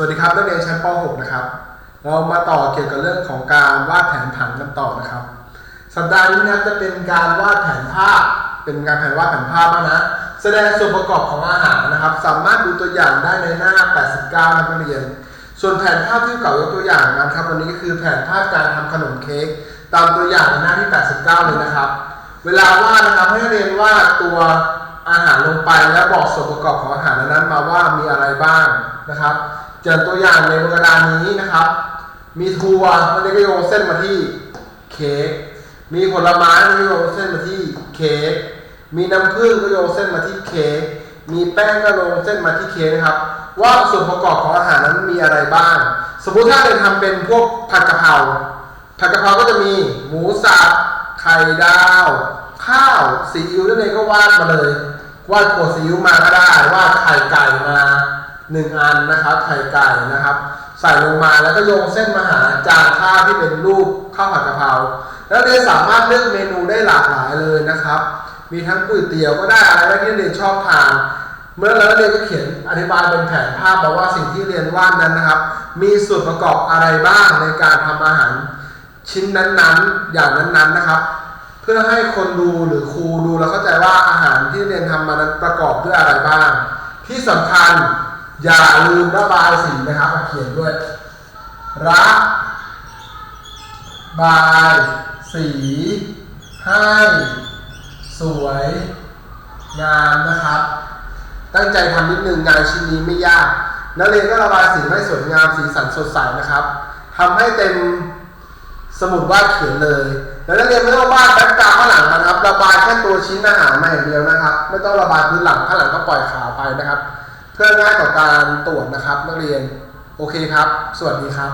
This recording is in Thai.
วัสดีครับนักเรียนชั้นป .6 นะครับ เรามาต่อเกี่ยวกับเรื่องของการวาดแผนผังกันต่อนะครับ สัปดาห์นี้นะจะเป็นการวาดแผนภาพ เป็นการแผนวาดแผนภาพนะ แสดงส่วนประกอบของอาหารนะครับ สามารถดูตัวอย่างได้ในหน้า 89นักเรียน ส่วนแผนภาพที่เก่ายกตัวอย่างนะครับ วันนี้ก็คือแผนภาพการทำขนมเค้กตามตัวอย่างในหน้าที่ 89 เลยนะครับ เวลาวาดนะครับให้เรียนวาดตัวอาหารลงไป แล้วบอกส่วนประกอบของอาหารนั้นมาว่ามีอะไรบ้างนะครับ จากตัวอย่างในกระดานนี้นะครับ มีถั่วมันก็โยงเส้นมาที่เค้กมีผลไม้มันก็โยงเส้นมาที่เค้กมีน้ำผึ้งก็โยงเส้นมาที่เค้กมีแป้งก็โยงเส้นมาที่เค้กนะครับ ว่าส่วนประกอบของอาหารนั้นมีอะไรบ้าง สมมุติถ้าเราทำเป็นพวกผัดกะเพราผัดกะเพราก็จะมีหมูสับไข่ดาว ข้าวซีอิ๊วนั่นเองก็วาดมาเลยวาดขวดซีอิ๊วมาก็ได้วาดไข่ไก่มา หนึ่งอันนะครับไข่ไก่นะครับ ใส่ลงมาแล้วก็โยงเส้นมาหาจานข้าวที่เป็นรูปข้าวผัดกะเพราแล้วเรียนสามารถเลือกเมนูได้หลากหลายเลยนะครับ มีทั้งก๋วยเตี๋ยวก็ได้อะไรที่เรียนชอบทานเมื่อแล้วเรียนก็เขียนอธิบายเป็นแผนภาพบอกว่าสิ่งที่เรียนวาดนั้นนะครับ มีส่วนประกอบอะไรบ้างในการทำอาหารชิ้นนั้นๆ อย่างนั้นๆนะครับ เพื่อให้คนดูหรือครูดูแล้วเข้าใจว่าอาหารที่เรียนทำมานั้นประกอบด้วยอะไรบ้าง ที่สำคัญ อย่าลืมระบายสีนะครับมาเขียนด้วย ระบายสี ให้ สวย งามนะครับ ตั้งใจทำนิดนึงงานชิ้นนี้ไม่ยากนักเรียนก็ระบายสีให้สวยงามสีสันสดใสนะครับทำให้เต็มสมุดวาดเขียนเลย แล้วนักเรียนไม่ต้องวาดแบ็คกราวข้างหลังนะครับ ระบายแค่ตัวชิ้นอาหารมาอย่างเดียวนะครับ ไม่ต้องระบายพื้นหลังข้างหลังก็ปล่อยขาวไปนะครับ เพื่อง่ายต่อการตรวจนะครับนักเรียนโอเคครับ สวัสดีครับ